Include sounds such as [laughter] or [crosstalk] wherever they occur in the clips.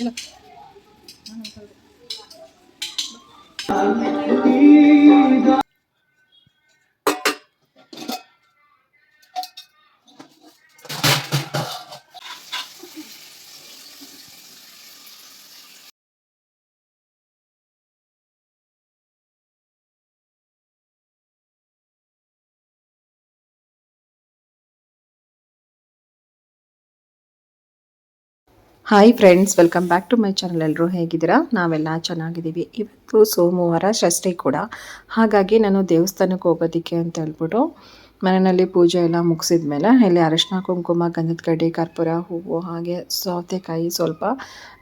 ಇಲ್ಲ hi friends welcome back to my channel ಎಲ್ಲರೂ ಹೇಗಿದ್ದೀರಾ? ನಾವೆಲ್ಲ ಚೆನ್ನಾಗಿದ್ದೀವಿ. ಇವತ್ತು ಸೋಮವಾರ ಷಷ್ಠಿ ಕೂಡ. ಹಾಗಾಗಿ ನಾನು ದೇವಸ್ಥಾನಕ್ಕೆ ಹೋಗೋದಕ್ಕೆ ಅಂತ ಹೇಳ್ಬಿಟ್ಟು ಮನೆಯಲ್ಲಿ ಪೂಜೆ ಎಲ್ಲ ಮುಗಿಸಿದ ಮೇಲೆ ಇಲ್ಲಿ ಅರಶಿನ ಕುಂಕುಮ ಗಂಧದ ಕಡ್ಡಿ ಕರ್ಪೂರ ಹೂವು ಹಾಗೆ ಸೌತೆಕಾಯಿ ಸ್ವಲ್ಪ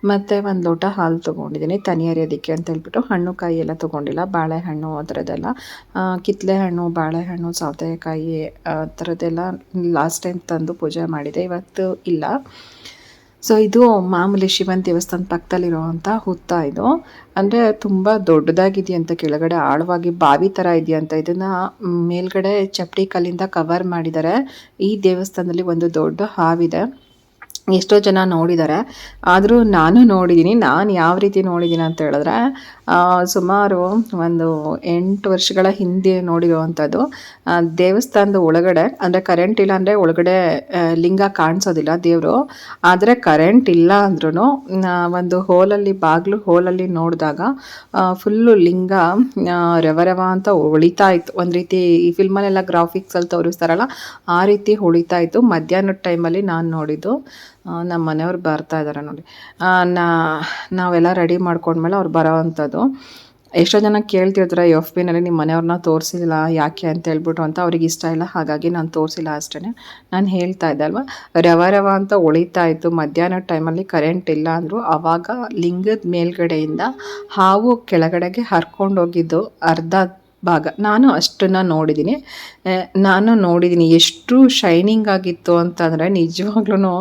ಮತ್ತು ಒಂದು ಲೋಟ ಹಾಲು ತೊಗೊಂಡಿದ್ದೀನಿ ತನಿ ಹರಿಯೋದಕ್ಕೆ ಅಂತ ಹೇಳ್ಬಿಟ್ಟು. ಹಣ್ಣು ಕಾಯಿ ಎಲ್ಲ ತೊಗೊಂಡಿಲ್ಲ ಬಾಳೆಹಣ್ಣು ಆ ಥರದ್ದೆಲ್ಲ. ಆ, ಕಿತ್ಲೆ ಹಣ್ಣು ಬಾಳೆಹಣ್ಣು ಸೌತೆಕಾಯಿ ಆ ಥರದ್ದೆಲ್ಲ ಲಾಸ್ಟ್ ಟೈಮ್ ತಂದು ಪೂಜೆ ಮಾಡಿದೆ ಇವತ್ತು ಇಲ್ಲ. ಸೊ ಇದು ಮಾಮೂಲಿ ಶಿವನ ದೇವಸ್ಥಾನ ಪಕ್ಕದಲ್ಲಿರುವಂಥ ಹುತ್ತ ಇದು. ಅಂದರೆ ತುಂಬ ದೊಡ್ಡದಾಗಿದೆಯಂತ ಕೆಳಗಡೆ ಆಳವಾಗಿ ಬಾವಿ ಥರ ಇದೆಯಂತ ಇದನ್ನು ಮೇಲ್ಗಡೆ ಚಪ್ಪಡಿ ಕಲ್ಲಿಂದ ಕವರ್ ಮಾಡಿದ್ದಾರೆ. ಈ ದೇವಸ್ಥಾನದಲ್ಲಿ ಒಂದು ದೊಡ್ಡ ಹಾವಿದೆ. ಎಷ್ಟೋ ಜನ ನೋಡಿದ್ದಾರೆ ಆದರೂ ನಾನು ನೋಡಿದ್ದೀನಿ ನಾನು ಯಾವ ರೀತಿ ನೋಡಿದ್ದೀನಿ ಅಂತ ಹೇಳಿದ್ರೆ ಸುಮಾರು ಒಂದು ಎಂಟು ವರ್ಷಗಳ ಹಿಂದೆ ನೋಡಿರುವಂಥದ್ದು. ದೇವಸ್ಥಾನದ ಒಳಗಡೆ, ಅಂದರೆ ಕರೆಂಟ್ ಇಲ್ಲ ಅಂದರೆ ಒಳಗಡೆ ಲಿಂಗ ಕಾಣಿಸೋದಿಲ್ಲ ದೇವರು. ಆದರೆ ಕರೆಂಟ್ ಇಲ್ಲ ಅಂದ್ರೂ ಒಂದು ಹೋಲಲ್ಲಿ, ಬಾಗಿಲು ಹೋಲಲ್ಲಿ ನೋಡಿದಾಗ ಫುಲ್ಲು ಲಿಂಗ ರವ ರವ ಅಂತ ಉಳಿತಾ ಇತ್ತು. ಒಂದು ರೀತಿ ಈ ಫಿಲ್ಮಲ್ಲೆಲ್ಲ ಗ್ರಾಫಿಕ್ಸಲ್ಲಿ ತೋರಿಸ್ತಾರಲ್ಲ, ಆ ರೀತಿ ಉಳಿತಾ ಇತ್ತು. ಮಧ್ಯಾಹ್ನದ ಟೈಮಲ್ಲಿ ನಾನು ನೋಡಿದ್ದು. ನಮ್ಮ ಮನೆಯವ್ರು ಬರ್ತಾ ಇದ್ದಾರೆ ನೋಡಿ. ನಾ, ನಾವೆಲ್ಲ ರೆಡಿ ಮಾಡ್ಕೊಂಡ್ಮೇಲೆ ಅವ್ರು ಬರೋ ಅಂಥದ್ದು ಎಷ್ಟೋ ಜನ ಕೇಳ್ತಿರ್ತಾರೆ ಎಫ್ ಬಿನಲ್ಲಿ ನಿಮ್ಮ ಮನೆಯವ್ರನ್ನ ತೋರಿಸಿಲ್ಲ, ಯಾಕೆ ಅಂತ ಹೇಳ್ಬಿಟ್ಟು ಅಂತ ಅವ್ರಿಗೆ ಇಷ್ಟ ಇಲ್ಲ. ಹಾಗಾಗಿ ನಾನು ತೋರಿಸಿಲ್ಲ ಅಷ್ಟೇ ನಾನು ಹೇಳ್ತಾ ಇದ್ದೆ ಅಲ್ವಾ? ರವ ರವ ಅಂತ ಉಳಿತಾ ಇತ್ತು. ಮಧ್ಯಾಹ್ನ ಟೈಮಲ್ಲಿ ಕರೆಂಟ್ ಇಲ್ಲ ಅಂದರು. ಆವಾಗ ಲಿಂಗದ ಮೇಲ್ಗಡೆಯಿಂದ ಹಾವು ಕೆಳಗಡೆಗೆ ಹರ್ಕೊಂಡೋಗಿದ್ದು ಅರ್ಧ ಭಾಗ. ನಾನು ಅಷ್ಟನ್ನು ನೋಡಿದ್ದೀನಿ ನಾನು ನೋಡಿದ್ದೀನಿ ಎಷ್ಟು ಶೈನಿಂಗ್ ಆಗಿತ್ತು ಅಂತಂದರೆ ನಿಜವಾಗ್ಲೂ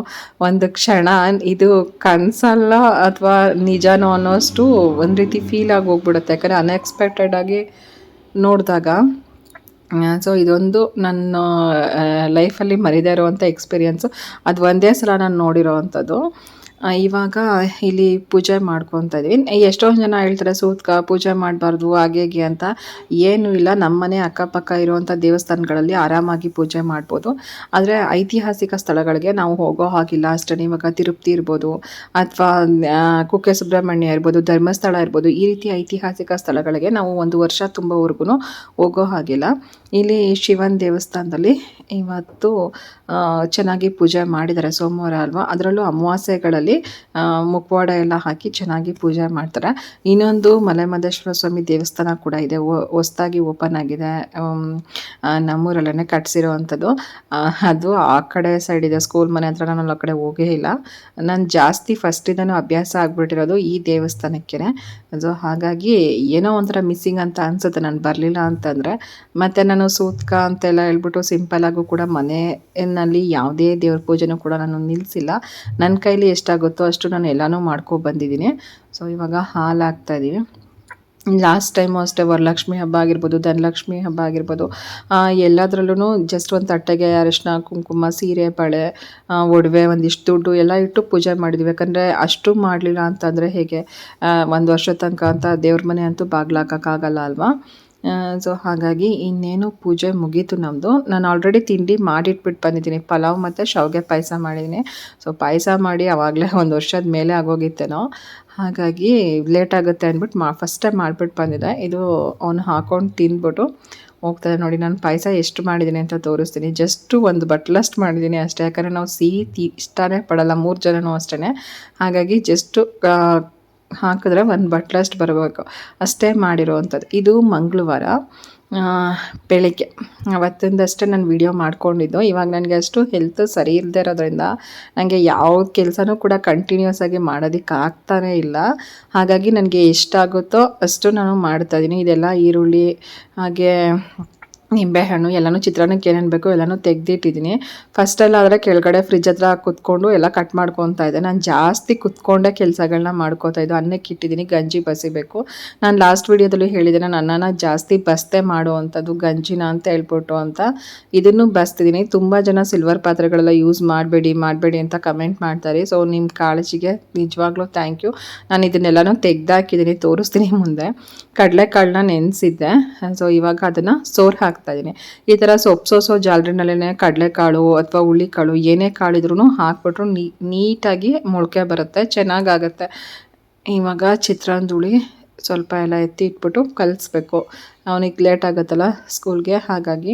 ಒಂದು ಕ್ಷಣ ಇದು ಕನಸಲ್ಲ ಅಥವಾ ನಿಜನೋ ಅನ್ನೋಷ್ಟು ಒಂದು ರೀತಿ ಫೀಲ್ ಆಗಿ ಹೋಗ್ಬಿಡುತ್ತೆ. ಯಾಕಂದರೆ ಅನ್ಎಕ್ಸ್ಪೆಕ್ಟೆಡ್ ಆಗಿ ನೋಡಿದಾಗ ಸೊ ಇದೊಂದು ನನ್ನ ಲೈಫಲ್ಲಿ ಮರಿದೇ ಇರುವಂಥ ಎಕ್ಸ್ಪೀರಿಯನ್ಸು ಅದು ಒಂದೇ ಸಲ ನಾನು ನೋಡಿರೋ ಅಂಥದ್ದು. ಇವಾಗ ಇಲ್ಲಿ ಪೂಜೆ ಮಾಡ್ಕೊತಾ ಇದೀವಿ ಎಷ್ಟೊಂದು ಜನ ಹೇಳ್ತಾರೆ, ಸೂತ್ಕ ಪೂಜೆ ಮಾಡಬಾರ್ದು, ಹಾಗೆ ಹೀಗೆ ಅಂತ. ಏನೂ ಇಲ್ಲ, ನಮ್ಮನೆ ಅಕ್ಕಪಕ್ಕ ಇರುವಂಥ ದೇವಸ್ಥಾನಗಳಲ್ಲಿ ಆರಾಮಾಗಿ ಪೂಜೆ ಮಾಡ್ಬೋದು. ಆದರೆ ಐತಿಹಾಸಿಕ ಸ್ಥಳಗಳಿಗೆ ನಾವು ಹೋಗೋ ಹಾಗಿಲ್ಲ. ಅಷ್ಟೇ ಇವಾಗ ತಿರುಪತಿ ಇರ್ಬೋದು, ಅಥವಾ ಕುಕ್ಕೆ ಸುಬ್ರಹ್ಮಣ್ಯ ಇರ್ಬೋದು, ಧರ್ಮಸ್ಥಳ ಇರ್ಬೋದು, ಈ ರೀತಿ ಐತಿಹಾಸಿಕ ಸ್ಥಳಗಳಿಗೆ ನಾವು ಒಂದು ವರ್ಷ ತುಂಬವರೆಗೂ ಹೋಗೋ ಹಾಗಿಲ್ಲ. ಇಲ್ಲಿ ಶಿವನ ದೇವಸ್ಥಾನದಲ್ಲಿ ಇವತ್ತು ಚೆನ್ನಾಗಿ ಪೂಜೆ ಮಾಡಿದ್ದಾರೆ, ಸೋಮವಾರ ಅಲ್ವಾ? ಅದರಲ್ಲೂ ಅಮಾವಾಸ್ಯೆಗಳಲ್ಲಿ ಆ, ಮುಖವಾಡ ಎಲ್ಲ ಹಾಕಿ ಚೆನ್ನಾಗಿ ಪೂಜೆ ಮಾಡ್ತಾರೆ. ಇನ್ನೊಂದು ಮಲೆಮಹದೇಶ್ವರ ಸ್ವಾಮಿ ದೇವಸ್ಥಾನ ಕೂಡ ಇದೆ. ಹೊಸ್ದಾಗಿ ಓಪನ್ ಆಗಿದೆ. ನಮ್ಮೂರಲ್ಲೇ ಕಟ್ಸಿರೋವಂಥದ್ದು. ಅದು ಆ ಕಡೆ ಸೈಡ್ ಇದೆ. ಸ್ಕೂಲ್ ಮನೆ ಹತ್ರ ನಾನು ಆ ಕಡೆ ಹೋಗೇ ಇಲ್ಲ. ನಾನು ಜಾಸ್ತಿ ಫಸ್ಟಿಂದನೂ ಅಭ್ಯಾಸ ಆಗ್ಬಿಟ್ಟಿರೋದು ಈ ದೇವಸ್ಥಾನಕ್ಕೆ ಸೊ ಹಾಗಾಗಿ ಏನೋ ಒಂಥರ ಮಿಸ್ಸಿಂಗ್ ಅಂತ ಅನ್ಸುತ್ತೆ. ನಾನು ಬರಲಿಲ್ಲ ಅಂತಂದರೆ. ಮತ್ತು ನಾನು ಸೂತ್ಕ ಅಂತೆಲ್ಲ ಹೇಳ್ಬಿಟ್ಟು ಸಿಂಪಲ್ ಆಗೂ ಕೂಡ ಮನೆಯಲ್ಲಿ ಯಾವುದೇ ದೇವ್ರ ಪೂಜೆನೂ ಕೂಡ ನಾನು ನಿಲ್ಲಿಸಿಲ್ಲ ನನ್ನ ಕೈಲಿ ಎಷ್ಟಾಗುತ್ತೋ ಅಷ್ಟು ನಾನು ಎಲ್ಲನೂ ಮಾಡ್ಕೊ ಬಂದಿದ್ದೀನಿ. ಸೊ ಇವಾಗ ಹಾಲು ಹಾಕ್ತಾ ಇದ್ದೀವಿ ಲಾಸ್ಟ್ ಟೈಮು ಅಷ್ಟೇ ವರಲಕ್ಷ್ಮಿ ಹಬ್ಬ ಆಗಿರ್ಬೋದು, ಧನಲಕ್ಷ್ಮಿ ಹಬ್ಬ ಆಗಿರ್ಬೋದು ಎಲ್ಲದರಲ್ಲೂ ಜಸ್ಟ್ ಒಂದು ತಟ್ಟೆಗೆ ಅರಿಶಿನ, ಕುಂಕುಮ, ಸೀರೆ ಬಳೆ ಒಡವೆ, ಒಂದಿಷ್ಟು ದುಡ್ಡು ಎಲ್ಲ ಇಟ್ಟು ಪೂಜೆ ಮಾಡಿದ್ವಿ. ಯಾಕಂದರೆ ಅಷ್ಟು ಮಾಡಲಿಲ್ಲ ಅಂತಂದರೆ ಹೇಗೆ? ಒಂದು ವರ್ಷ ತನಕ ಅಂತ ದೇವ್ರ ಮನೆ ಅಂತೂ ಬಾಗ್ಲಾಕೋಕ್ಕಾಗಲ್ಲ ಅಲ್ವಾ? ಸೊ ಹಾಗಾಗಿ ಇನ್ನೇನು ಪೂಜೆ ಮುಗೀತು ನಮ್ಮದು ನಾನು ಆಲ್ರೆಡಿ ತಿಂಡಿ ಮಾಡಿಟ್ಬಿಟ್ಟು ಬಂದಿದ್ದೀನಿ. ಪಲಾವ್ ಮತ್ತು ಶಾವಿಗೆ ಪಾಯಸ ಮಾಡಿದ್ದೀನಿ. ಸೊ ಪಾಯಸ ಮಾಡಿ ಆವಾಗಲೇ ಒಂದು ವರ್ಷದ ಮೇಲೆ ಆಗೋಗಿತ್ತೇನೋ. ಹಾಗಾಗಿ ಲೇಟ್ ಆಗುತ್ತೆ ಅಂದ್ಬಿಟ್ಟು ಮಾ ಫಸ್ಟ್ ಟೈಮ್ ಮಾಡಿಬಿಟ್ಟು ಬಂದಿದ್ದೆ ಇದು ಅವನು ಹಾಕೊಂಡು ತಿಂದ್ಬಿಟ್ಟು ಹೋಗ್ತಾರೆ ನೋಡಿ, ನಾನು ಪಾಯಸ ಎಷ್ಟು ಮಾಡಿದ್ದೀನಿ ಅಂತ ತೋರಿಸ್ತೀನಿ. ಜಸ್ಟು ಒಂದು ಬಟ್ಲಷ್ಟು ಮಾಡಿದ್ದೀನಿ ಅಷ್ಟೇ. ಯಾಕಂದರೆ ನಾವು ಸಿಹಿ ತಿ, ಇಷ್ಟನೇ ಪಡಲ್ಲ. ಮೂರು ಜನನೂ ಅಷ್ಟೇ ಹಾಗಾಗಿ ಜಸ್ಟು ಹಾಕಿದ್ರೆ ಒಂದು ಬಟ್ಲಷ್ಟು ಬರಬೇಕು. ಅಷ್ಟೇ ಮಾಡಿರೋವಂಥದ್ದು. ಇದು ಮಂಗಳವಾರ ಬೆಳಿಗ್ಗೆ. ಅವತ್ತಿಂದಷ್ಟೇ ನಾನು ವಿಡಿಯೋ ಮಾಡ್ಕೊಂಡಿದ್ದು. ಇವಾಗ ನನಗೆ ಅಷ್ಟು ಹೆಲ್ತ್ ಸರಿ ಇಲ್ಲದೆ ಇರೋದ್ರಿಂದ ನನಗೆ ಯಾವ ಕೆಲಸನೂ ಕೂಡ ಕಂಟಿನ್ಯೂಸ್ ಆಗಿ ಮಾಡೋದಕ್ಕೆ ಆಗ್ತಾನೇ ಇಲ್ಲ. ಹಾಗಾಗಿ ನನಗೆ ಎಷ್ಟಾಗುತ್ತೋ ಅಷ್ಟು ನಾನು ಮಾಡ್ತಾಯಿದ್ದೀನಿ ಇದೆಲ್ಲ ಈರುಳ್ಳಿ, ಹಾಗೆ ನಿಂಬೆಹಣ್ಣು ಎಲ್ಲನೂ ಚಿತ್ರಾನ್ನಕ್ಕೆ ಏನೇನು ಬೇಕು ಎಲ್ಲನೂ ತೆಗೆದಿಟ್ಟಿದ್ದೀನಿ ಫಸ್ಟೆಲ್ಲ ಆದರೆ ಕೆಳಗಡೆ ಫ್ರಿಜ್ ಹತ್ರ ಕುತ್ಕೊಂಡು ಎಲ್ಲ ಕಟ್ ಮಾಡ್ಕೊತಾ ಇದ್ದೆ. ನಾನು ಜಾಸ್ತಿ ಕುತ್ಕೊಂಡೆ ಕೆಲಸಗಳನ್ನ ಮಾಡ್ಕೋತಾ ಇದ್ದು, ಅನ್ನಕ್ಕೆ ಇಟ್ಟಿದ್ದೀನಿ ಗಂಜಿ ಬಸಿಬೇಕು ನಾನು ಲಾಸ್ಟ್ ವೀಡಿಯೋದಲ್ಲಿ ಹೇಳಿದೆ ನಾನು ಅನ್ನನ ಜಾಸ್ತಿ ಬಸ್ತೆ ಮಾಡುವಂಥದ್ದು ಗಂಜಿನ ಅಂತ ಹೇಳ್ಬಿಟ್ಟು ಅಂತ. ಇದನ್ನು ಬಸ್ತಿದ್ದೀನಿ ತುಂಬ ಜನ ಸಿಲ್ವರ್ ಪಾತ್ರೆಗಳೆಲ್ಲ ಯೂಸ್ ಮಾಡಬೇಡಿ ಮಾಡಬೇಡಿ ಅಂತ ಕಮೆಂಟ್ ಮಾಡ್ತಾರೆ. ಸೊ ನಿಮ್ಮ ಕಾಳಜಿಗೆ ನಿಜವಾಗ್ಲೂ ಥ್ಯಾಂಕ್ ಯು ನಾನು ಇದನ್ನೆಲ್ಲನೂ ತೆಗ್ದಾಕಿದ್ದೀನಿ ತೋರಿಸ್ತೀನಿ ಮುಂದೆ. ಕಡಲೆಕಾಳನ್ನ ನೆನೆಸಿದ್ದೆ. ಸೊ ಇವಾಗ ಅದನ್ನು ಸೋರ್ ಹಾಕ್ತಾ ಇದ್ದೀನಿ ಈ ಥರ ಸೊಪ್ಪು ಸೋಸೋ ಜಾಲರಿನಲ್ಲೇ ಕಡಲೆಕಾಳು ಅಥವಾ ಹುಳಿಕಾಳು ಏನೇ ಕಾಳಿದ್ರೂ ಹಾಕ್ಬಿಟ್ರು ನೀಟಾಗಿ ಮೊಳಕೆ ಬರುತ್ತೆ, ಚೆನ್ನಾಗಾಗತ್ತೆ. ಇವಾಗ ಚಿತ್ರಾಂದುಳಿ ಸ್ವಲ್ಪ ಎಲ್ಲ ಎತ್ತಿ ಇಟ್ಬಿಟ್ಟು ಕಲಿಸ್ಬೇಕು. ಅವನಿಗೆ ಲೇಟ್ ಆಗುತ್ತಲ್ಲ ಸ್ಕೂಲ್ಗೆ ಹಾಗಾಗಿ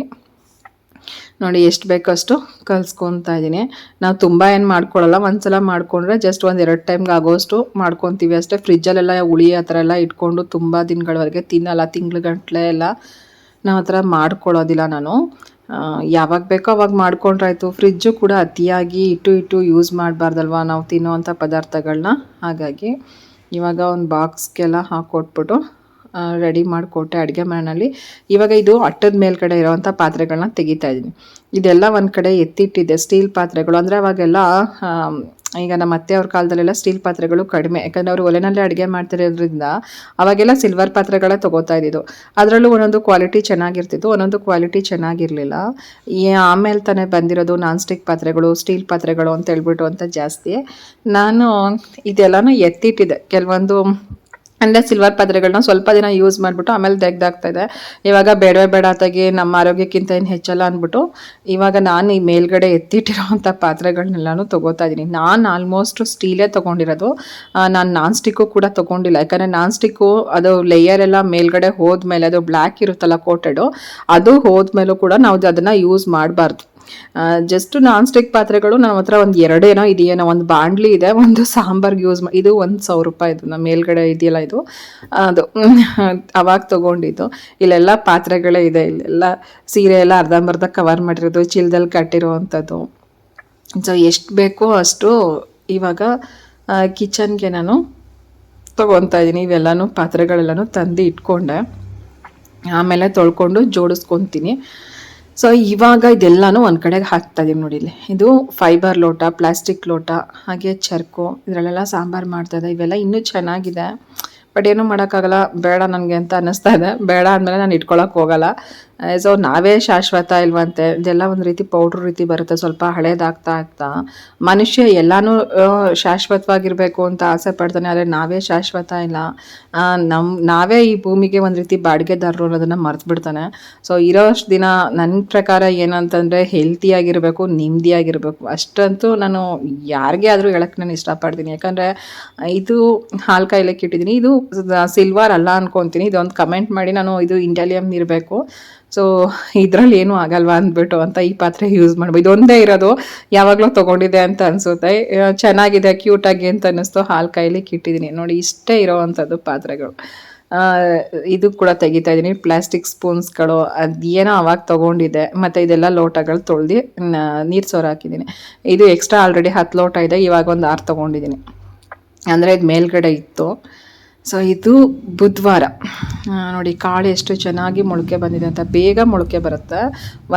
ನೋಡಿ ಎಷ್ಟು ಬೇಕಷ್ಟು ಕಲಿಸ್ಕೊತಾ ಇದ್ದೀನಿ ನಾವು ತುಂಬ ಏನು ಮಾಡ್ಕೊಳ್ಳಲ್ಲ ಒಂದ್ಸಲ ಮಾಡ್ಕೊಂಡ್ರೆ ಜಸ್ಟ್ ಒಂದು ಎರಡು ಟೈಮ್ಗೆ ಆಗೋಷ್ಟು ಮಾಡ್ಕೊತೀವಿ ಅಷ್ಟೇ. ಫ್ರಿಜ್ಜಲ್ಲೆಲ್ಲ ಹುಳಿ ಆ ಥರ ಎಲ್ಲ ಇಟ್ಕೊಂಡು ತುಂಬ ದಿನಗಳವರೆಗೆ ತಿನ್ನಲ್ಲ ತಿಂಗ್ಳುಗಟ್ಟಲೆ ಎಲ್ಲ ನಾವು ಆ ಥರ ಮಾಡ್ಕೊಳ್ಳೋದಿಲ್ಲ ನಾನು. ಯಾವಾಗ ಬೇಕೋ ಅವಾಗ ಮಾಡ್ಕೊಂಡ್ರಾಯ್ತು. ಫ್ರಿಜ್ಜು ಕೂಡ ಅತಿಯಾಗಿ ಇಟ್ಟು ಇಟ್ಟು ಯೂಸ್ ಮಾಡಬಾರ್ದಲ್ವ ನಾವು ತಿನ್ನೋವಂಥ ಪದಾರ್ಥಗಳನ್ನ ಹಾಗಾಗಿ ಇವಾಗ ಒಂದು ಬಾಕ್ಸ್ಗೆಲ್ಲ ಹಾಕೊಟ್ಬಿಟ್ಟು ರೆಡಿ ಮಾಡಿಕೊಟ್ಟೆ ಅಡುಗೆ ಮನೆಯಲ್ಲಿ. ಇವಾಗ ಇದು ಅಟ್ಟದ ಮೇಲ್ಗಡೆ ಇರೋವಂಥ ಪಾತ್ರೆಗಳನ್ನ ತೆಗಿತಾ ಇದ್ದೀನಿ. ಇದೆಲ್ಲ ಒಂದು ಕಡೆ ಎತ್ತಿಟ್ಟಿದ್ದೆ ಸ್ಟೀಲ್ ಪಾತ್ರೆಗಳು. ಅಂದರೆ ಅವಾಗೆಲ್ಲ ಈಗ ನಮ್ಮ ಅತ್ತೆ ಅವ್ರ ಕಾಲದಲ್ಲೆಲ್ಲ ಸ್ಟೀಲ್ ಪಾತ್ರೆಗಳು ಕಡಿಮೆ. ಯಾಕಂದರೆ ಅವರು ಒಲೆನಲ್ಲೇ ಅಡುಗೆ ಮಾಡ್ತಿರೋದ್ರಿಂದ ಅವಾಗೆಲ್ಲ ಸಿಲ್ವರ್ ಪಾತ್ರೆಗಳೇ ತೊಗೋತಾ ಇದ್ದಿದ್ದು. ಅದರಲ್ಲೂ ಒಂದೊಂದು ಕ್ವಾಲಿಟಿ ಚೆನ್ನಾಗಿರ್ತಿತ್ತು, ಒಂದೊಂದು ಕ್ವಾಲಿಟಿ ಚೆನ್ನಾಗಿರಲಿಲ್ಲ. ಆಮೇಲೆ ತಾನೇ ಬಂದಿರೋದು ನಾನ್ ಸ್ಟಿಕ್ ಪಾತ್ರೆಗಳು ಸ್ಟೀಲ್ ಪಾತ್ರೆಗಳು ಅಂತ ಹೇಳ್ಬಿಟ್ಟು ಅಂತ ಜಾಸ್ತಿ. ನಾನು ಇದೆಲ್ಲನೂ ಎತ್ತಿಟ್ಟಿದ್ದೆ. ಕೆಲವೊಂದು ಅಂದರೆ ಸಿಲ್ವರ್ ಪಾತ್ರೆಗಳನ್ನ ಸ್ವಲ್ಪ ದಿನ ಯೂಸ್ ಮಾಡಿಬಿಟ್ಟು ಆಮೇಲೆ ತೆಗ್ದಾಗ್ತಾ ಇದೆ ಇವಾಗ ಬೇಡವೇ ಬೇಡ ತೆಗಿ ನಮ್ಮ ಆರೋಗ್ಯಕ್ಕಿಂತ ಏನು ಹೆಚ್ಚಲ್ಲ ಅಂದ್ಬಿಟ್ಟು ಇವಾಗ ನಾನು ಈ ಮೇಲ್ಗಡೆ ಎತ್ತಿಟ್ಟಿರೋವಂಥ ಪಾತ್ರೆಗಳನ್ನೆಲ್ಲನೂ ತೊಗೋತಾ ಇದ್ದೀನಿ. ನಾನು ಆಲ್ಮೋಸ್ಟ್ ಸ್ಟೀಲೇ ತೊಗೊಂಡಿರೋದು. ನಾನು ನಾನ್ ಸ್ಟಿಕ್ಕು ಕೂಡ ತೊಗೊಂಡಿಲ್ಲ. ಯಾಕಂದರೆ ನಾನ್ ಸ್ಟಿಕ್ಕು ಅದು ಲೇಯರ್ ಎಲ್ಲ ಮೇಲ್ಗಡೆ ಹೋದ್ಮೇಲೆ ಅದು ಬ್ಲ್ಯಾಕ್ ಇರುತ್ತಲ್ಲ ಕೋಟೆಡು ಅದು ಹೋದ್ಮೇಲೂ ಕೂಡ ನಾವು ಅದನ್ನು ಯೂಸ್ ಮಾಡಬಾರ್ದು. ಜಸ್ಟ್ ನಾನ್ ಸ್ಟಿಕ್ ಪಾತ್ರೆಗಳು ನಮ್ಮ ಹತ್ರ ಒಂದು ಎರಡೇನೋ ಇದೆಯೇನೋ ಒಂದು ಬಾಂಡ್ಲಿ ಇದೆ, ಒಂದು ಸಾಂಬಾರ್ಗೆ ಯೂಸ್ ಇದು ಒಂದು ಸಾವಿರ ರೂಪಾಯಿ ಇದು ನಮ್ಮ ಮೇಲ್ಗಡೆ ಇದೆಯಲ್ಲ ಇದು. ಅದು, [laughs] ಅವಾಗ ತೊಗೊಂಡಿದ್ದು. ಇಲ್ಲೆಲ್ಲ ಪಾತ್ರೆಗಳೇ ಇದೆ, ಇಲ್ಲೆಲ್ಲ ಸೀರೆ ಎಲ್ಲ ಅರ್ಧಂಬರ್ಧ ಕವರ್ ಮಾಡಿರೋದು ಚೀಲದಲ್ಲಿ ಕಟ್ಟಿರೋ ಅಂಥದ್ದು ಸೊ ಎಷ್ಟು ಬೇಕೋ ಅಷ್ಟು ಇವಾಗ ಕಿಚನ್ಗೆ ನಾನು ತೊಗೊತಾ ಇದ್ದೀನಿ. ಇವೆಲ್ಲನೂ ಪಾತ್ರೆಗಳೆಲ್ಲನೂ ತಂದು ಇಟ್ಕೊಂಡೆ. ಆಮೇಲೆ ತೊಳ್ಕೊಂಡು ಜೋಡಿಸ್ಕೊತೀನಿ. ಸೊ ಇವಾಗ ಇದೆಲ್ಲನೂ ಒಂದು ಕಡೆಗೆ ಹಾಕ್ತಾ ಇದೀವಿ ನೋಡಿ ಇಲ್ಲಿ. ಇದು ಫೈಬರ್ ಲೋಟ ಪ್ಲಾಸ್ಟಿಕ್ ಲೋಟ, ಹಾಗೆ ಚರ್ಕು, ಇದರಲ್ಲೆಲ್ಲ ಸಾಂಬಾರು ಇದೆ. ಇವೆಲ್ಲ ಇನ್ನೂ ಚೆನ್ನಾಗಿದೆ. ಬಟ್ ಏನೂ ಮಾಡೋಕ್ಕಾಗಲ್ಲ. ಬೇಡ ನನಗೆ ಅಂತ ಅನ್ನಿಸ್ತಾ ಇದೆ. ಬೇಡ ಅಂದಮೇಲೆ ನಾನು ಇಟ್ಕೊಳಕ್ಕೆ ಹೋಗಲ್ಲ. ಸೊ ನಾವೇ ಶಾಶ್ವತ ಇಲ್ವಂತೆ. ಇದೆಲ್ಲ ಒಂದು ರೀತಿ ಪೌಡ್ರ್ ರೀತಿ ಬರುತ್ತೆ. ಸ್ವಲ್ಪ ಹಳೇದಾಗ್ತಾ ಆಗ್ತಾ. ಮನುಷ್ಯ ಎಲ್ಲನೂ ಶಾಶ್ವತವಾಗಿರಬೇಕು ಅಂತ ಆಸೆ ಪಡ್ತಾನೆ. ಆದರೆ ನಾವೇ ಶಾಶ್ವತ ಇಲ್ಲ. ನಮ್ಮ ನಾವೇ ಈ ಭೂಮಿಗೆ ಒಂದು ರೀತಿ ಬಾಡಿಗೆದಾರರು ಅನ್ನೋದನ್ನು ಮರ್ತು ಬಿಡ್ತಾನೆ ಸೊ ಇರೋಷ್ಟು ದಿನ ನನ್ನ ಪ್ರಕಾರ ಏನಂತಂದರೆ ಹೆಲ್ತಿಯಾಗಿರಬೇಕು ನೆಮ್ಮದಿಯಾಗಿರಬೇಕು ಅಷ್ಟಂತೂ ನಾನು ಯಾರಿಗೆ ಆದರೂ ಹೇಳಕ್ಕೆ ನಾನು ಇಷ್ಟಪಡ್ತೀನಿ. ಯಾಕಂದರೆ ಇದು ಹಾಲು ಕಾಯಿಲೆಕ್ಕೆ ಇಟ್ಟಿದ್ದೀನಿ ಇದು ಸಿಲ್ವರ್ ಅಲ್ಲ ಅನ್ಕೊತೀನಿ. ಇದೊಂದು ಕಮೆಂಟ್ ಮಾಡಿ ನಾನು ಇದು ಇಂಡಾಲಿಯಮ್ ಇರಬೇಕು. ಸೊ ಇದರಲ್ಲಿ ಏನೂ ಆಗಲ್ವಾ ಅಂದ್ಬಿಟ್ಟು ಅಂತ ಈ ಪಾತ್ರೆ ಯೂಸ್ ಮಾಡ್ಬೋದು ಇದೊಂದೇ ಇರೋದು ಯಾವಾಗಲೂ ತಗೊಂಡಿದೆ ಅಂತ ಅನಿಸುತ್ತೆ. ಚೆನ್ನಾಗಿದೆ ಕ್ಯೂಟಾಗಿ ಅಂತ ಅನ್ನಿಸ್ತು. ಹಾಲು ಕೈಲಿ ಇಟ್ಟಿದ್ದೀನಿ ನೋಡಿ, ಇಷ್ಟೇ ಇರೋವಂಥದ್ದು ಪಾತ್ರೆಗಳು. ಇದು ಕೂಡ ತೆಗಿತಾ ಇದ್ದೀನಿ ಪ್ಲಾಸ್ಟಿಕ್ ಸ್ಪೂನ್ಸ್ಗಳು ಅದು ಏನೋ ಅವಾಗ ತೊಗೊಂಡಿದ್ದೆ. ಮತ್ತು ಇದೆಲ್ಲ ಲೋಟಗಳು ತೊಳ್ದು ನೀರು ಸೋರು ಹಾಕಿದ್ದೀನಿ ಇದು ಎಕ್ಸ್ಟ್ರಾ ಆಲ್ರೆಡಿ ಹತ್ತು ಲೋಟ ಇದೆ. ಇವಾಗ ಒಂದು ಆರು ತೊಗೊಂಡಿದ್ದೀನಿ ಅಂದರೆ ಇದು ಮೇಲ್ಗಡೆ ಇತ್ತು. ಸೊ ಇದು ಬುಧವಾರ. ನೋಡಿ, ಕಾಳು ಎಷ್ಟು ಚೆನ್ನಾಗಿ ಮೊಳಕೆ ಬಂದಿದೆ ಅಂತ ಬೇಗ ಮೊಳಕೆ ಬರುತ್ತೆ.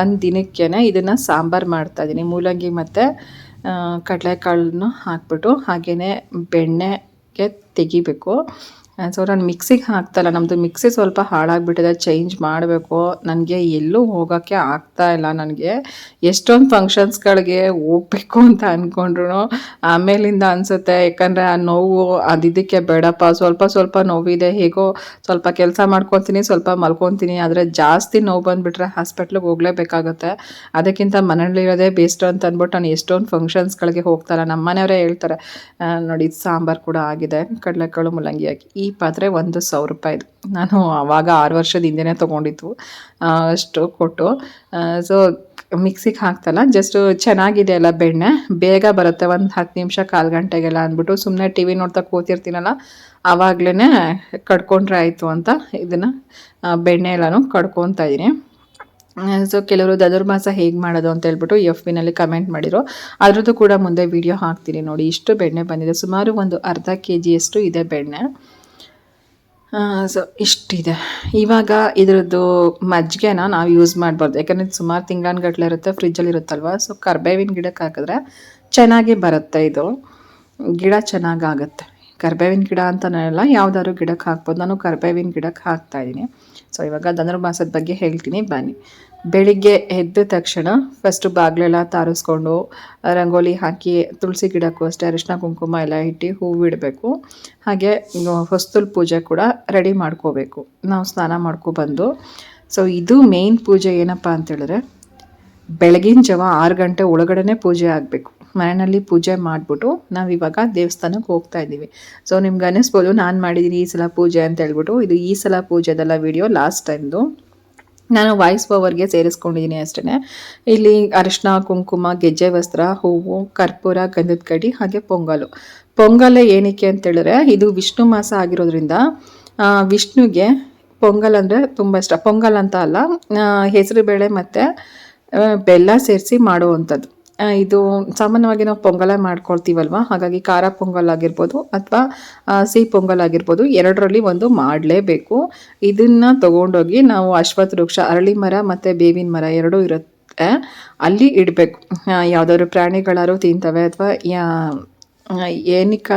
ಒಂದು ದಿನಕ್ಕೇ ಇದನ್ನು ಸಾಂಬಾರು ಮಾಡ್ತಾಯಿದ್ದೀನಿ ಮೂಲಂಗಿ ಮತ್ತು ಕಡಲೆಕಾಳನ್ನು ಹಾಕ್ಬಿಟ್ಟು ಹಾಗೆಯೇ ಬೆಣ್ಣೆಗೆ ತೆಗಿಬೇಕು. ಸೊ ನಾನು ಮಿಕ್ಸಿಗೆ ಹಾಕ್ತಲ್ಲ ನಮ್ಮದು ಮಿಕ್ಸಿ ಸ್ವಲ್ಪ ಹಾಳಾಗಿಬಿಟ್ಟಿದೆ ಚೇಂಜ್ ಮಾಡಬೇಕು. ನನಗೆ ಎಲ್ಲೂ ಹೋಗೋಕ್ಕೆ ಆಗ್ತಾ ಇಲ್ಲ ನನಗೆ. ಎಷ್ಟೊಂದು ಫಂಕ್ಷನ್ಸ್ಗಳಿಗೆ ಹೋಗ್ಬೇಕು ಅಂತ ಅಂದ್ಕೊಂಡ್ರು ಆಮೇಲಿಂದ ಅನಿಸುತ್ತೆ. ಯಾಕಂದರೆ ಆ ನೋವು ಅದಿದ್ದಕ್ಕೆ ಬೇಡಪ್ಪ. ಸ್ವಲ್ಪ ಸ್ವಲ್ಪ ನೋವಿದೆ. ಹೇಗೋ ಸ್ವಲ್ಪ ಕೆಲಸ ಮಾಡ್ಕೊತೀನಿ, ಸ್ವಲ್ಪ ಮಲ್ಕೊತೀನಿ. ಆದರೆ ಜಾಸ್ತಿ ನೋವು ಬಂದುಬಿಟ್ರೆ ಹಾಸ್ಪಿಟ್ಲಿಗೆ ಹೋಗಲೇಬೇಕಾಗುತ್ತೆ. ಅದಕ್ಕಿಂತ ಮನೆಯಲ್ಲಿರೋದೇ ಬೇಸ್ಟ್ ಅಂತ ಅಂದ್ಬಿಟ್ಟು ನಾನು ಎಷ್ಟೊಂದು ಫಂಕ್ಷನ್ಸ್ಗಳಿಗೆ ಹೋಗ್ತಾರೆ ನಮ್ಮ ಮನೆಯವರೇ ಹೇಳ್ತಾರೆ ನೋಡಿ, ಸಾಂಬಾರು ಕೂಡ ಆಗಿದೆ. ಕಡಲೆಕಾಳು ಮುಲ್ಲಂಗಿ ಹಾಕಿ. ಈ ಪಾತ್ರೆ ಒಂದು ಸಾವಿರ ರೂಪಾಯಿದು ನಾನು ಆವಾಗ ಆರು ವರ್ಷದ ಹಿಂದೆನೇ ತೊಗೊಂಡಿದ್ವು ಅಷ್ಟು ಕೊಟ್ಟು. ಸೊ ಮಿಕ್ಸಿಗೆ ಹಾಕ್ತಲ್ಲ ಜಸ್ಟು ಚೆನ್ನಾಗಿದೆ ಅಲ್ಲ ಬೆಣ್ಣೆ. ಬೇಗ ಬರುತ್ತೆ, ಒಂದು ಹತ್ತು ನಿಮಿಷ, ಕಾಲು ಗಂಟೆಗೆಲ್ಲ ಅಂದ್ಬಿಟ್ಟು ಸುಮ್ಮನೆ ಟಿ ವಿ ನೋಡ್ತಾ ಕೂತಿರ್ತೀನಲ್ಲ ಆವಾಗಲೇ ಕಡ್ಕೊಂಡ್ರೆ ಆಯಿತು ಅಂತ ಇದನ್ನು ಬೆಣ್ಣೆ ಎಲ್ಲನೂ ಕಡ್ಕೊತಾ ಇದ್ದೀನಿ ಸೊ ಕೆಲವರು ಧನುರ್ಮಾಸ ಹೇಗೆ ಮಾಡೋದು ಅಂತ ಹೇಳ್ಬಿಟ್ಟು ಎಫ್ ಬಿನಲ್ಲಿ ಕಮೆಂಟ್ ಮಾಡಿದರು. ಅದರದ್ದು ಕೂಡ ಮುಂದೆ ವಿಡಿಯೋ ಹಾಕ್ತೀನಿ ನೋಡಿ, ಇಷ್ಟು ಬೆಣ್ಣೆ ಬಂದಿದೆ. ಸುಮಾರು ಒಂದು ಅರ್ಧ ಕೆ ಜಿಯಷ್ಟು ಇದೆ ಬೆಣ್ಣೆ. ಸೊ ಇಷ್ಟಿದೆ. ಇವಾಗ ಇದ್ರದ್ದು ಮಜ್ಜಿಗೆನ ನಾವು ಯೂಸ್ ಮಾಡಬಾರ್ದು. ಯಾಕಂದರೆ ಸುಮಾರು ತಿಂಗಳಾನ್ಗಟ್ಲೆ ಇರುತ್ತೆ ಫ್ರಿಜ್ಜಲ್ಲಿ ಇರುತ್ತಲ್ವ? ಸೊ ಕರ್ಬೇವಿನ ಗಿಡಕ್ಕೆ ಹಾಕಿದ್ರೆ ಚೆನ್ನಾಗಿ ಬರುತ್ತೆ ಇದು. ಗಿಡ ಚೆನ್ನಾಗಾಗುತ್ತೆ. ಕರ್ಬೇವಿನ ಗಿಡ ಅಂತನಲ್ಲ, ಯಾವ್ದಾದ್ರು ಗಿಡಕ್ಕೆ ಹಾಕ್ಬೋದು. ನಾನು ಕರ್ಬೇವಿನ ಗಿಡಕ್ಕೆ ಹಾಕ್ತಾ ಇದ್ದೀನಿ ಸೊ ಇವಾಗ ಧನುರ್ಮಾಸದ ಬಗ್ಗೆ ಹೇಳ್ತೀನಿ. ಬನ್ನಿ. ಬೆಳಿಗ್ಗೆ ಎದ್ದ ತಕ್ಷಣ ಫಸ್ಟು ಬಾಗಿಲೆಲ್ಲ ತಾರಿಸ್ಕೊಂಡು, ರಂಗೋಲಿ ಹಾಕಿ, ತುಳಸಿ ಗಿಡಕ್ಕೂ ಅಷ್ಟೇ, ಅರಿಶಿನ ಕುಂಕುಮ ಎಲ್ಲ ಇಟ್ಟು ಹೂವು ಇಡಬೇಕು. ಹಾಗೆ ಹೊಸ್ತುಲ್ ಪೂಜೆ ಕೂಡ ರೆಡಿ ಮಾಡ್ಕೋಬೇಕು. ನಾವು ಸ್ನಾನ ಮಾಡ್ಕೊಬಂದು ಸೊ ಇದು ಮೇನ್ ಪೂಜೆ ಏನಪ್ಪ ಅಂತೇಳಿದ್ರೆ, ಬೆಳಗಿನ ಜಾವ ಆರು ಗಂಟೆ ಒಳಗಡೆನೆ ಪೂಜೆ ಆಗಬೇಕು. ಮನೆಯಲ್ಲಿ ಪೂಜೆ ಮಾಡಿಬಿಟ್ಟು ನಾವು ಇವಾಗ ದೇವಸ್ಥಾನಕ್ಕೆ ಹೋಗ್ತಾ ಇದ್ದೀವಿ. ಸೊ ನಿಮ್ಗೆ ಅನ್ನಿಸ್ಬೋದು ನಾನು ಮಾಡಿದ್ದೀನಿ ಈ ಸಲ ಪೂಜೆ ಅಂತ ಹೇಳ್ಬಿಟ್ಟು. ಇದು ಈ ಸಲ ಪೂಜೆದೆಲ್ಲ ವಿಡಿಯೋ ಲಾಸ್ಟ್ ಟೈಮ್ದು ನಾನು ವಾಯ್ಸ್ ಓವರ್ಗೆ ಸೇರಿಸ್ಕೊಂಡಿದ್ದೀನಿ ಅಷ್ಟೇ ಇಲ್ಲಿ ಅರಿಶಿನ ಕುಂಕುಮ, ಗೆಜ್ಜೆ ವಸ್ತ್ರ, ಹೂವು, ಕರ್ಪೂರ, ಗಂಧದ ಕಡಿ ಹಾಗೆ ಪೊಂಗಲು. ಪೊಂಗಲ್ ಏನಕ್ಕೆ ಅಂತೇಳಿದ್ರೆ ಇದು ವಿಷ್ಣು ಮಾಸ ಆಗಿರೋದ್ರಿಂದ ವಿಷ್ಣುಗೆ ಪೊಂಗಲ್ ಅಂದರೆ ತುಂಬ ಇಷ್ಟ. ಪೊಂಗಲ್ ಅಂತ ಅಲ್ಲ ಹೆಸರು ಬೇಳೆ ಮತ್ತು ಬೆಲ್ಲ ಸೇರಿಸಿ ಮಾಡುವಂಥದ್ದು. ಇದು ಸಾಮಾನ್ಯವಾಗಿ ನಾವು ಪೊಂಗಲ ಮಾಡ್ಕೊಳ್ತೀವಲ್ವ? ಹಾಗಾಗಿ ಖಾರ ಪೊಂಗಲ್ ಆಗಿರ್ಬೋದು ಅಥವಾ ಸಿಹಿ ಪೊಂಗಲ್ ಆಗಿರ್ಬೋದು ಎರಡರಲ್ಲಿ ಒಂದು ಮಾಡಲೇಬೇಕು. ಇದನ್ನ ತಗೊಂಡೋಗಿ ನಾವು ಅಶ್ವತ್ಥ ವೃಕ್ಷ, ಅರಳಿ ಮರ ಮತ್ತು ಬೇವಿನ ಮರ ಎರಡೂ ಇರುತ್ತೆ. ಅಲ್ಲಿ ಇಡಬೇಕು. ಯಾವುದಾದ್ರು ಪ್ರಾಣಿಗಳಾದ್ರು ತಿಂತವೆ ಅಥವಾ ಏನಕ್ಕೆ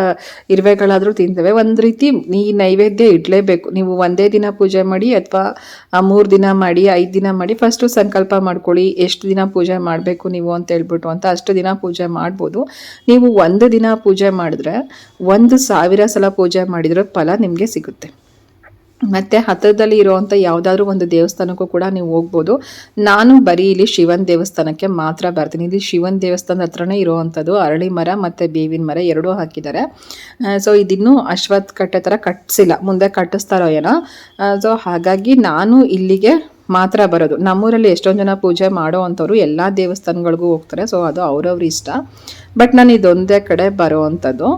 ಇರುವೆಗಳಾದರೂ ತಿಂತವೆ. ಒಂದು ರೀತಿ ಈ ನೈವೇದ್ಯ ಇಡಲೇಬೇಕು. ನೀವು ಒಂದೇ ದಿನ ಪೂಜೆ ಮಾಡಿ ಅಥವಾ ಮೂರು ದಿನ ಮಾಡಿ, ಐದು ದಿನ ಮಾಡಿ ಫಸ್ಟು ಸಂಕಲ್ಪ ಮಾಡ್ಕೊಳ್ಳಿ. ಎಷ್ಟು ದಿನ ಪೂಜೆ ಮಾಡಬೇಕು ನೀವು ಅಂತ ಹೇಳ್ಬಿಟ್ಟು ಅಂತ ಅಷ್ಟು ದಿನ ಪೂಜೆ ಮಾಡ್ಬೋದು. ನೀವು ಒಂದು ದಿನ ಪೂಜೆ ಮಾಡಿದ್ರೆ, ಒಂದು ಸಾವಿರ ಸಲ ಪೂಜೆ ಮಾಡಿದ್ರೆ ಫಲ ನಿಮಗೆ ಸಿಗುತ್ತೆ. ಮತ್ತು ಹತ್ತಿರದಲ್ಲಿ ಇರುವಂಥ ಯಾವುದಾದ್ರೂ ಒಂದು ದೇವಸ್ಥಾನಕ್ಕೂ ಕೂಡ ನೀವು ಹೋಗ್ಬೋದು. ನಾನು ಬರೀ ಇಲ್ಲಿ ಶಿವನ ದೇವಸ್ಥಾನಕ್ಕೆ ಮಾತ್ರ ಬರ್ತೀನಿ. ಇಲ್ಲಿ ಶಿವನ ದೇವಸ್ಥಾನದ ಹತ್ರನೇ ಇರುವಂಥದ್ದು ಅರಳಿ ಮರ ಮತ್ತು ಬೇವಿನ ಮರ ಎರಡೂ ಹಾಕಿದ್ದಾರೆ. ಸೊ ಇದಿನ್ನೂ ಅಶ್ವತ್ಥ ಕಟ್ಟೆ ಥರ ಕಟ್ಟಿಸಿಲ್ಲ ಮುಂದೆ ಕಟ್ಟಿಸ್ತಾರೋ ಏನೋ. ಸೊ ಹಾಗಾಗಿ ನಾನು ಇಲ್ಲಿಗೆ ಮಾತ್ರ ಬರೋದು. ನಮ್ಮೂರಲ್ಲಿ ಎಷ್ಟೊಂದು ಜನ ಪೂಜೆ ಮಾಡೋ ಅಂಥವ್ರು ಎಲ್ಲ ದೇವಸ್ಥಾನಗಳಿಗೂ ಹೋಗ್ತಾರೆ. ಸೊ ಅದು ಅವ್ರವ್ರ ಇಷ್ಟ. ಬಟ್ ನಾನು ಇದೊಂದೇ ಕಡೆ ಬರೋ ಅಂಥದ್ದು.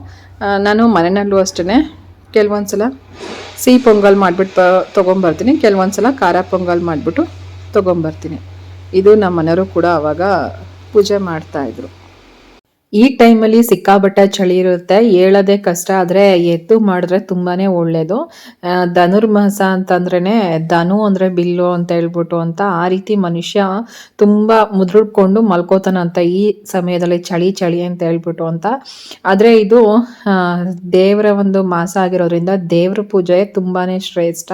ನಾನು ಮನೆಯಲ್ಲೂ ಅಷ್ಟೇ ಕೆಲವೊಂದು ಸಲ ಸಿಹಿ ಪೊಂಗಲ್ ಮಾಡಿಬಿಟ್ಟು ತೊಗೊಂಬರ್ತೀನಿ. ಕೆಲವೊಂದು ಸಲ ಖಾರ ಪೊಂಗಲ್ ಮಾಡಿಬಿಟ್ಟು ತೊಗೊಂಬರ್ತೀನಿ. ಇದು ನಮ್ಮ ಮನೆಯವರು ಕೂಡ ಆವಾಗ ಪೂಜೆ ಮಾಡ್ತಾಯಿದ್ರು ಈ ಟೈಮಲ್ಲಿ ಸಿಕ್ಕಾಬಟ್ಟೆ ಚಳಿ ಇರುತ್ತೆ. ಹೇಳೋದೇ ಕಷ್ಟ, ಆದರೆ ಎದ್ದು ಮಾಡಿದ್ರೆ ತುಂಬಾ ಒಳ್ಳೆಯದು ಧನುರ್ಮಾಸ ಅಂತಂದ್ರೇ ಧನು ಅಂದರೆ ಬಿಲ್ಲು ಅಂತ ಹೇಳ್ಬಿಟ್ಟು ಅಂತ ಆ ರೀತಿ ಮನುಷ್ಯ ತುಂಬ ಮುದ್ರಡ್ಕೊಂಡು ಮಲ್ಕೋತಾನಂತ ಈ ಸಮಯದಲ್ಲಿ ಚಳಿ ಚಳಿ ಅಂತ ಹೇಳ್ಬಿಟ್ಟು ಅಂತ. ಆದರೆ ಇದು ದೇವರ ಒಂದು ಮಾಸ ಆಗಿರೋದ್ರಿಂದ ದೇವ್ರ ಪೂಜೆ ತುಂಬಾ ಶ್ರೇಷ್ಠ.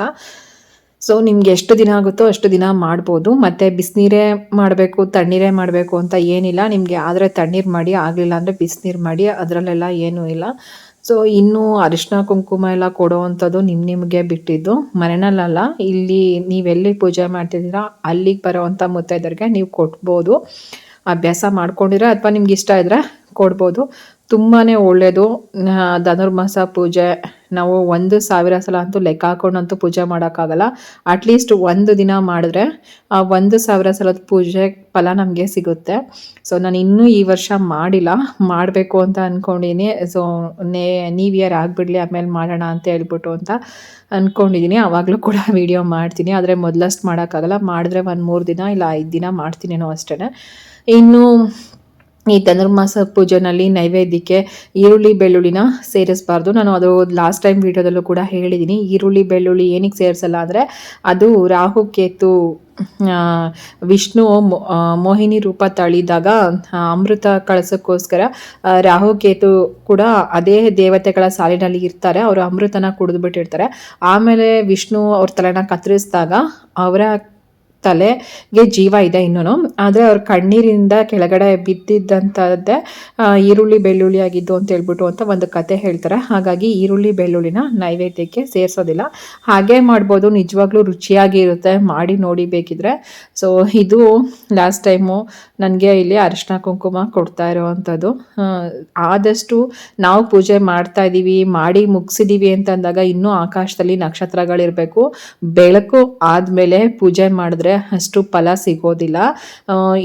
ಸೊ ನಿಮ್ಗೆ ಎಷ್ಟು ದಿನ ಆಗುತ್ತೋ ಅಷ್ಟು ದಿನ ಮಾಡ್ಬೋದು. ಮತ್ತು ಬಿಸಿನೀರೇ ಮಾಡಬೇಕು, ತಣ್ಣೀರೇ ಮಾಡಬೇಕು ಅಂತ ಏನಿಲ್ಲ. ನಿಮಗೆ ಆದರೆ ತಣ್ಣೀರು ಮಾಡಿ, ಆಗಲಿಲ್ಲ ಅಂದರೆ ಬಿಸಿನೀರು ಮಾಡಿ, ಅದರಲ್ಲೆಲ್ಲ ಏನೂ ಇಲ್ಲ. ಸೊ ಇನ್ನು ಅರಿಶಿನ ಕುಂಕುಮ ಎಲ್ಲ ಕೊಡೋವಂಥದ್ದು ನಿಮ್ಮ ನಿಮಗೆ ಬಿಟ್ಟಿದ್ದು. ಮನೆಯಲ್ಲ ಇಲ್ಲಿ ನೀವೆಲ್ಲಿ ಪೂಜೆ ಮಾಡ್ತಿದ್ದೀರಾ, ಅಲ್ಲಿಗೆ ಬರೋವಂಥ ಮುತ್ತೈದರಿಗೆ ನೀವು ಕೊಟ್ಬೋದು ಅಭ್ಯಾಸ ಮಾಡ್ಕೊಂಡಿರೋ ಅಥವಾ ನಿಮ್ಗೆ ಇಷ್ಟ ಇದ್ದರೆ ಕೊಡ್ಬೋದು. ತುಂಬಾ ಒಳ್ಳೆಯದು ಧನುರ್ಮಾಸ ಪೂಜೆ. ನಾವು ಒಂದು ಸಾವಿರ ಸಲ ಅಂತೂ ಲೆಕ್ಕ ಹಾಕೊಂಡಂತೂ ಪೂಜೆ ಮಾಡೋಕ್ಕಾಗಲ್ಲ. ಅಟ್ಲೀಸ್ಟ್ ಒಂದು ದಿನ ಮಾಡಿದ್ರೆ, ಆ ಒಂದು ಸಾವಿರ ಸಲದ ಪೂಜೆ ಫಲ ನಮಗೆ ಸಿಗುತ್ತೆ. ಸೊ ನಾನು ಇನ್ನೂ ಈ ವರ್ಷ ಮಾಡಿಲ್ಲ. ಮಾಡಬೇಕು ಅಂತ ಅಂದ್ಕೊಂಡಿದ್ದೀನಿ ಸೊ ನೇ ನ್ಯೂ ಇಯರ್ ಆಗಿಬಿಡಲಿ ಆಮೇಲೆ ಮಾಡೋಣ ಅಂತ ಹೇಳ್ಬಿಟ್ಟು ಅಂತ ಅಂದ್ಕೊಂಡಿದ್ದೀನಿ ಆವಾಗಲೂ ಕೂಡ ವೀಡಿಯೋ ಮಾಡ್ತೀನಿ. ಆದರೆ ಮೊದಲಷ್ಟು ಮಾಡೋಕ್ಕಾಗಲ್ಲ. ಮಾಡಿದ್ರೆ ಒಂದು ಮೂರು ದಿನ ಇಲ್ಲ ಐದು ದಿನ ಮಾಡ್ತೀನೇನೋ ಅಷ್ಟೇ ಇನ್ನು ಈ ಧನುರ್ಮಾಸ ಪೂಜೆನಲ್ಲಿ ನೈವೇದ್ಯಕ್ಕೆ ಈರುಳ್ಳಿ ಬೆಳ್ಳುಳ್ಳಿನ ಸೇರಿಸಬಾರ್ದು. ನಾನು ಅದು ಲಾಸ್ಟ್ ಟೈಮ್ ವಿಡಿಯೋದಲ್ಲೂ ಕೂಡ ಹೇಳಿದ್ದೀನಿ. ಈರುಳ್ಳಿ ಬೆಳ್ಳುಳ್ಳಿ ಏನಕ್ಕೆ ಸೇರಿಸಲ್ಲ ಅಂದರೆ ಅದು ರಾಹು ಕೇತು ವಿಷ್ಣು ಮೋಹಿನಿ ರೂಪ ತಳಿದಾಗ ಅಮೃತ ಕಳಸಕ್ಕೋಸ್ಕರ ಆ, ರಾಹು ಕೇತು ಕೂಡ ಅದೇ ದೇವತೆಗಳ ಸಾಲಿನಲ್ಲಿ ಇರ್ತಾರೆ. ಅವರು ಅಮೃತನ ಕುಡಿದ್ಬಿಟ್ಟಿರ್ತಾರೆ. ಆಮೇಲೆ ವಿಷ್ಣು ಅವ್ರ ತಲೆನ ಕತ್ತರಿಸಿದಾಗ ಅವರ ತಲೆಗೆ ಜೀವ ಇದೆ ಇನ್ನೂ ಆದರೆ ಅವ್ರ ಕಣ್ಣೀರಿಂದ ಕೆಳಗಡೆ ಬಿದ್ದಿದ್ದಂಥದ್ದೇ ಈರುಳ್ಳಿ ಬೆಳ್ಳುಳ್ಳಿ ಆಗಿದ್ದು ಅಂತ ಹೇಳ್ಬಿಟ್ಟು ಅಂತ ಒಂದು ಕತೆ ಹೇಳ್ತಾರೆ. ಹಾಗಾಗಿ ಈರುಳ್ಳಿ ಬೆಳ್ಳುಳ್ಳಿನ ನೈವೇದ್ಯಕ್ಕೆ ಸೇರಿಸೋದಿಲ್ಲ. ಹಾಗೆ ಮಾಡ್ಬೋದು, ನಿಜವಾಗ್ಲೂ ರುಚಿಯಾಗಿ ಇರುತ್ತೆ, ಮಾಡಿ ನೋಡಿ ಬೇಕಿದ್ರೆ. ಸೊ ಇದು ಲಾಸ್ಟ್ ಟೈಮು ನನಗೆ ಇಲ್ಲಿ ಅರಿಶಿನ ಕುಂಕುಮ ಕೊಡ್ತಾ ಇರೋವಂಥದ್ದು. ಆದಷ್ಟು ನಾವು ಪೂಜೆ ಮಾಡ್ತಾ ಇದ್ದೀವಿ, ಮಾಡಿ ಮುಗಿಸಿದ್ದೀವಿ ಅಂತಂದಾಗ ಇನ್ನೂ ಆಕಾಶದಲ್ಲಿ ನಕ್ಷತ್ರಗಳಿರಬೇಕು. ಬೆಳಕು ಆದಮೇಲೆ ಪೂಜೆ ಮಾಡಿದ್ರೆ ಅಷ್ಟು ಫಲ ಸಿಗೋದಿಲ್ಲ.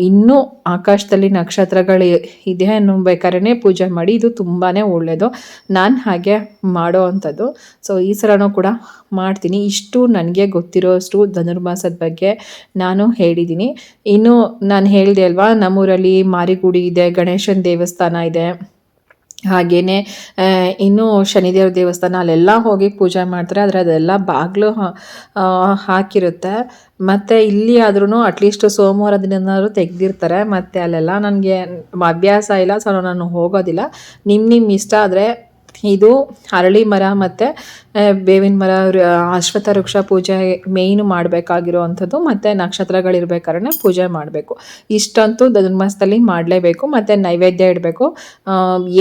ಇನ್ನೂ ಆಕಾಶದಲ್ಲಿ ನಕ್ಷತ್ರಗಳು ಇದೆ ಅನ್ನಬೇಕಾದ್ರೆ ಪೂಜೆ ಮಾಡಿ, ಇದು ತುಂಬಾ ಒಳ್ಳೆಯದು ನಾನು ಹಾಗೆ ಮಾಡೋ ಅಂಥದ್ದು. ಸೊ ಈ ಸಲನೂ ಕೂಡ ಮಾಡ್ತೀನಿ. ಇಷ್ಟು ನನಗೆ ಗೊತ್ತಿರೋಷ್ಟು ಧನುರ್ಮಾಸದ ಬಗ್ಗೆ ನಾನು ಹೇಳಿದ್ದೀನಿ. ಇನ್ನು ನಾನು ಹೇಳಿದೆ ಅಲ್ವಾ, ನಮ್ಮೂರಲ್ಲಿ ಮಾರಿಗುಡಿ ಇದೆ, ಗಣೇಶನ ದೇವಸ್ಥಾನ ಇದೆ. ಹಾಗೆಯೇ ಇನ್ನೂ ಶನಿದೇವ್ರ ದೇವಸ್ಥಾನ ಅಲ್ಲೆಲ್ಲ ಹೋಗಿ ಪೂಜೆ ಮಾಡ್ತಾರೆ, ಆದರೆ ಅದೆಲ್ಲ ಬಾಗಿಲು ಹಾಕಿರುತ್ತೆ. ಮತ್ತು ಇಲ್ಲಿ ಆದ್ರೂ ಅಟ್ಲೀಸ್ಟ್ ಸೋಮವಾರ ದಿನನಾದ್ರು ತೆಗೆದಿರ್ತಾರೆ. ಮತ್ತು ಅಲ್ಲೆಲ್ಲ ನನಗೆ ಅಭ್ಯಾಸ ಇಲ್ಲ ಸೊ ನಾನು ಹೋಗೋದಿಲ್ಲ. ನಿಮ್ಮ ನಿಮ್ಮ ಇಷ್ಟ ಆದರೆ ಇದು ಅರಳಿ ಮರ ಮತ್ತು ಬೇವಿನ ಮರ ಅಶ್ವಥ ವೃಕ್ಷ ಪೂಜೆ ಮೇಯ್ನು ಮಾಡಬೇಕಾಗಿರೋ ಅಂಥದ್ದು ಮತ್ತು ನಕ್ಷತ್ರಗಳಿರ್ಬೇಕಾದ್ರೆ ಪೂಜೆ ಮಾಡಬೇಕು. ಇಷ್ಟಂತೂ ಧನುರ್ಮಾಸದಲ್ಲಿ ಮಾಡಲೇಬೇಕು, ಮತ್ತು ನೈವೇದ್ಯ ಇಡಬೇಕು.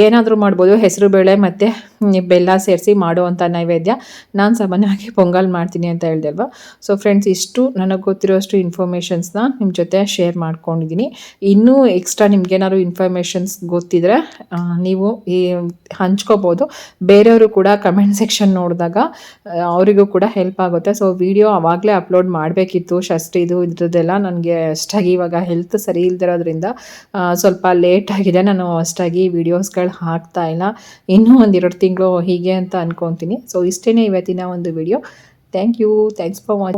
ಏನಾದರೂ ಮಾಡ್ಬೋದು, ಹೆಸರು ಬೇಳೆ ಮತ್ತು ಬೆಲ್ಲ ಸೇರಿಸಿ ಮಾಡುವಂಥ ನೈವೇದ್ಯ. ನಾನು ಸಾಮಾನ್ಯವಾಗಿ ಪೊಂಗಲ್ ಮಾಡ್ತೀನಿ ಅಂತ ಹೇಳ್ದೆ ಅಲ್ವಾ ಸೊ ಫ್ರೆಂಡ್ಸ್ ಇಷ್ಟು ನನಗೆ ಗೊತ್ತಿರೋಷ್ಟು ಇನ್ಫಾರ್ಮೇಷನ್ಸ್ನ ನಿಮ್ಮ ಜೊತೆ ಶೇರ್ ಮಾಡ್ಕೊಂಡಿದ್ದೀನಿ ಇನ್ನೂ ಎಕ್ಸ್ಟ್ರಾ ನಿಮ್ಗೇನಾದ್ರು ಇನ್ಫಾರ್ಮೇಷನ್ಸ್ ಗೊತ್ತಿದ್ರೆ ನೀವು ಈ, ಹಂಚ್ಕೋಬೋದು. ಬೇರೆಯವರು ಕೂಡ ಕಮೆಂಟ್ ಸೆಕ್ಷನ್ ನೋಡಿದಾಗ ಅವರಿಗೂ ಕೂಡ ಹೆಲ್ಪ್ ಆಗುತ್ತೆ. ಸೊ ವಿಡಿಯೋ ಆವಾಗಲೇ ಅಪ್ಲೋಡ್ ಮಾಡಬೇಕಿತ್ತು ಇದು ಇದ್ರದ್ದೆಲ್ಲ ನನಗೆ ಅಷ್ಟಾಗಿ ಇವಾಗ ಹೆಲ್ತ್ ಸರಿ ಇಲ್ದಿರೋದ್ರಿಂದ ಸ್ವಲ್ಪ ಲೇಟ್ ಆಗಿದೆ. ನಾನು ಅಷ್ಟಾಗಿ ವೀಡಿಯೋಸ್ಗಳು ಹಾಕ್ತಾ ಇಲ್ಲ. ಇನ್ನೂ ಒಂದೆರಡು ತಿಂಗಳು ಹೀಗೆ ಅಂತ ಅನ್ಕೊತೀನಿ. ಸೊ ಇಷ್ಟೇ ಇವತ್ತಿನ ಒಂದು video thank you thanks for watching